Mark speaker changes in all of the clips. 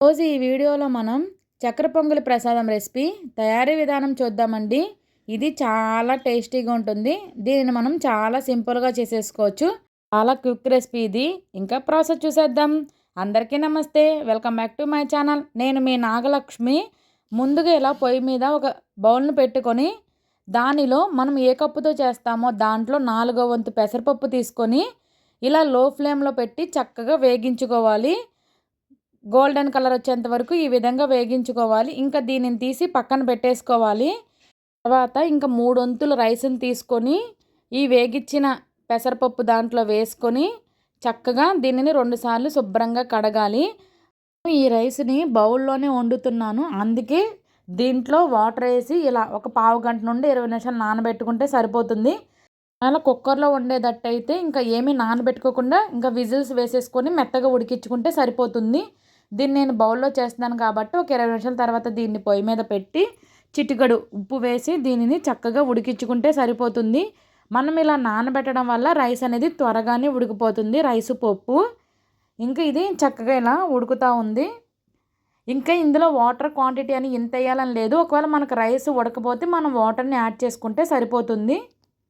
Speaker 1: రోజు ఈ వీడియోలో మనం చక్కెర పొంగలి ప్రసాదం రెసిపీ తయారీ విధానం చూద్దామండి. ఇది చాలా టేస్టీగా ఉంటుంది. దీనిని మనం చాలా సింపుల్గా చేసేసుకోవచ్చు. చాలా క్విక్ రెసిపీ ఇది. ఇంకా ప్రాసెస్ చూసేద్దాం. అందరికీ నమస్తే. Welcome back to my channel. నేను మీ నాగలక్ష్మి. ముందుగా ఇలా పొయ్యి మీద ఒక బౌల్ను పెట్టుకొని దానిలో మనం ఏ కప్పుతో చేస్తామో దాంట్లో నాలుగో వంతు పెసరపప్పు తీసుకొని ఇలా లో ఫ్లేమ్లో పెట్టి చక్కగా వేగించుకోవాలి. గోల్డెన్ కలర్ వచ్చేంత వరకు ఈ విధంగా వేగించుకోవాలి. ఇంకా దీనిని తీసి పక్కన పెట్టేసుకోవాలి. తర్వాత ఇంకా మూడు వంతులు రైస్ని తీసుకొని ఈ వేగించిన పెసరపప్పు దాంట్లో వేసుకొని చక్కగా దీనిని రెండుసార్లు శుభ్రంగా కడగాలి. ఈ రైస్ని బౌల్లోనే వండుతున్నాను. అందుకే దీంట్లో వాటర్ వేసి ఇలా ఒక పావు గంట నుండి ఇరవై నిమిషాలు నానబెట్టుకుంటే సరిపోతుంది. అలా కుక్కర్లో వండేటట్టయితే ఇంకా ఏమీ నానబెట్టుకోకుండా ఇంకా విజిల్స్ వేసేసుకొని మెత్తగా ఉడికించుకుంటే సరిపోతుంది. దీన్ని నేను బౌల్లో చేస్తున్నాను కాబట్టి ఒక ఇరవై నిమిషాల తర్వాత దీన్ని పొయ్యి మీద పెట్టి చిటికడు ఉప్పు వేసి దీనిని చక్కగా ఉడికించుకుంటే సరిపోతుంది. మనం ఇలా నానబెట్టడం వల్ల రైస్ అనేది త్వరగానే ఉడికిపోతుంది. రైసు పప్పు. ఇంకా ఇది చక్కగా ఇలా ఉడుకుతూ ఉంది. ఇంకా ఇందులో వాటర్ క్వాంటిటీ అని ఇంత వేయాలని లేదు. ఒకవేళ మనకు రైస్ ఉడకపోతే మనం వాటర్ని యాడ్ చేసుకుంటే సరిపోతుంది.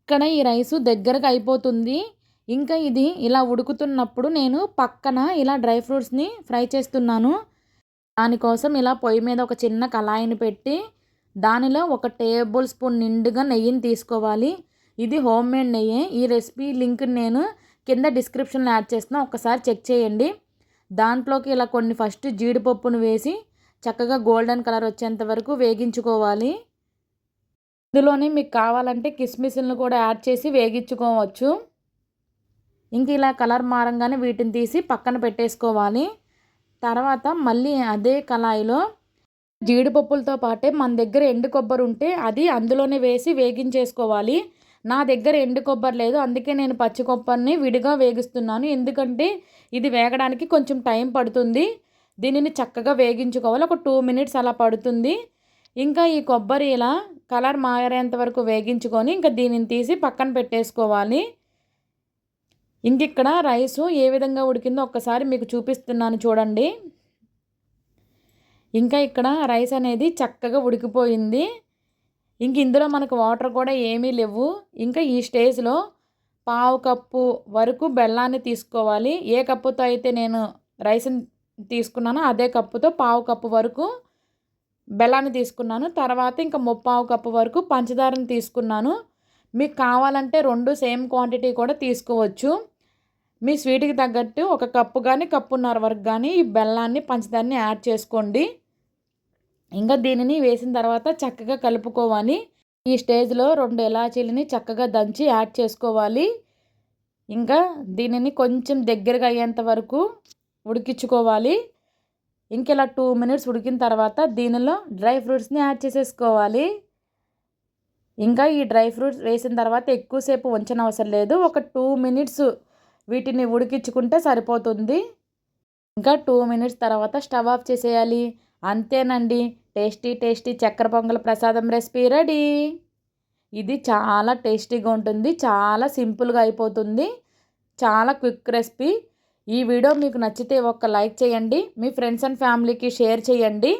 Speaker 1: ఇక్కడ ఈ రైసు దగ్గరకు అయిపోతుంది. ఇంకా ఇది ఇలా ఉడుకుతున్నప్పుడు నేను పక్కన ఇలా డ్రై ఫ్రూట్స్ని ఫ్రై చేస్తున్నాను. దానికోసం ఇలా పొయ్యి మీద ఒక చిన్న కళాయిని పెట్టి దానిలో ఒక టేబుల్ స్పూన్ నిండుగా నెయ్యిని తీసుకోవాలి. ఇది హోమ్ మేడ్ నెయ్యి. ఈ రెసిపీ లింక్ నేను కింద డిస్క్రిప్షన్లో యాడ్ చేస్తున్నా. ఒకసారి చెక్ చేయండి. దాంట్లోకి ఇలా కొన్ని ఫస్ట్ జీడిపప్పును వేసి చక్కగా గోల్డెన్ కలర్ వచ్చేంత వరకు వేగించుకోవాలి. ఇందులోనే మీకు కావాలంటే కిస్మిస్లను కూడా యాడ్ చేసి వేగించుకోవచ్చు. ఇంక ఇలా కలర్ మారంగానే వీటిని తీసి పక్కన పెట్టేసుకోవాలి. తర్వాత మళ్ళీ అదే కళాయిలో జీడిపప్పులతో పాటే మన దగ్గర ఎండు కొబ్బరి ఉంటే అది అందులోనే వేసి వేగించేసుకోవాలి. నా దగ్గర ఎండు కొబ్బరి లేదు అందుకే నేను పచ్చి కొబ్బరిని విడిగా వేగిస్తున్నాను. ఎందుకంటే ఇది వేగడానికి కొంచెం టైం పడుతుంది. దీనిని చక్కగా వేగించుకోవాలి. ఒక టూ మినిట్స్ అలా పడుతుంది. ఇంకా ఈ కొబ్బరి ఇలా కలర్ మారేంత వరకు వేగించుకొని ఇంకా దీనిని తీసి పక్కన పెట్టేసుకోవాలి. ఇంకిక్కడ రైస్ రైసు ఏ విధంగా ఉడికిందో ఒక్కసారి మీకు చూపిస్తున్నాను చూడండి. ఇంకా ఇక్కడ రైస్ అనేది చక్కగా ఉడికిపోయింది. ఇంక ఇందులో మనకు వాటర్ కూడా ఏమీ లేవు. ఇంకా ఈ స్టేజ్లో పావు కప్పు వరకు బెల్లాన్ని తీసుకోవాలి. ఏ కప్పుతో అయితే నేను రైస్ని తీసుకున్నానో అదే కప్పుతో పావు కప్పు వరకు బెల్లాన్ని తీసుకున్నాను. తర్వాత ఇంకా ముప్పావు కప్పు వరకు పంచదారని తీసుకున్నాను. మీకు కావాలంటే రెండు సేమ్ క్వాంటిటీ కూడా తీసుకోవచ్చు. మీ స్వీట్కి తగ్గట్టు ఒక కప్పు కానీ కప్పున్నర వరకు కానీ ఈ బెల్లాన్ని పంచదారని యాడ్ చేసుకోండి. ఇంకా దీనిని వేసిన తర్వాత చక్కగా కలుపుకోవాలి. ఈ స్టేజ్లో రెండు ఇలాచీలని చక్కగా దంచి యాడ్ చేసుకోవాలి. ఇంకా దీనిని కొంచెం దగ్గరగా అయ్యేంత వరకు ఉడికించుకోవాలి. ఇంక ఇలా టూ మినిట్స్ ఉడికిన తర్వాత దీనిలో డ్రై ఫ్రూట్స్ని యాడ్ చేసేసుకోవాలి. ఇంకా ఈ డ్రై ఫ్రూట్స్ వేసిన తర్వాత ఎక్కువసేపు ఉంచనవసరం లేదు. ఒక టూ మినిట్స్ వీటిని ఉడికించుకుంటే సరిపోతుంది. ఇంకా టూ మినిట్స్ తర్వాత స్టవ్ ఆఫ్ చేసేయాలి. అంతేనండి. టేస్టీ టేస్టీ చక్కెర పొంగల్ ప్రసాదం రెసిపీ రెడీ. ఇది చాలా టేస్టీగా ఉంటుంది. చాలా సింపుల్గా అయిపోతుంది. చాలా క్విక్ రెసిపీ. ఈ వీడియో మీకు నచ్చితే ఒక లైక్ చేయండి. మీ ఫ్రెండ్స్ అండ్ ఫ్యామిలీకి షేర్ చేయండి.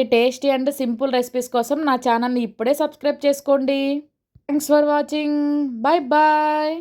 Speaker 1: ఈ టేస్టీ అండ్ సింపుల్ రెసిపీస్ కోసం నా ఛానల్ని ఇప్పుడే సబ్స్క్రైబ్ చేసుకోండి. Thanks for watching bye bye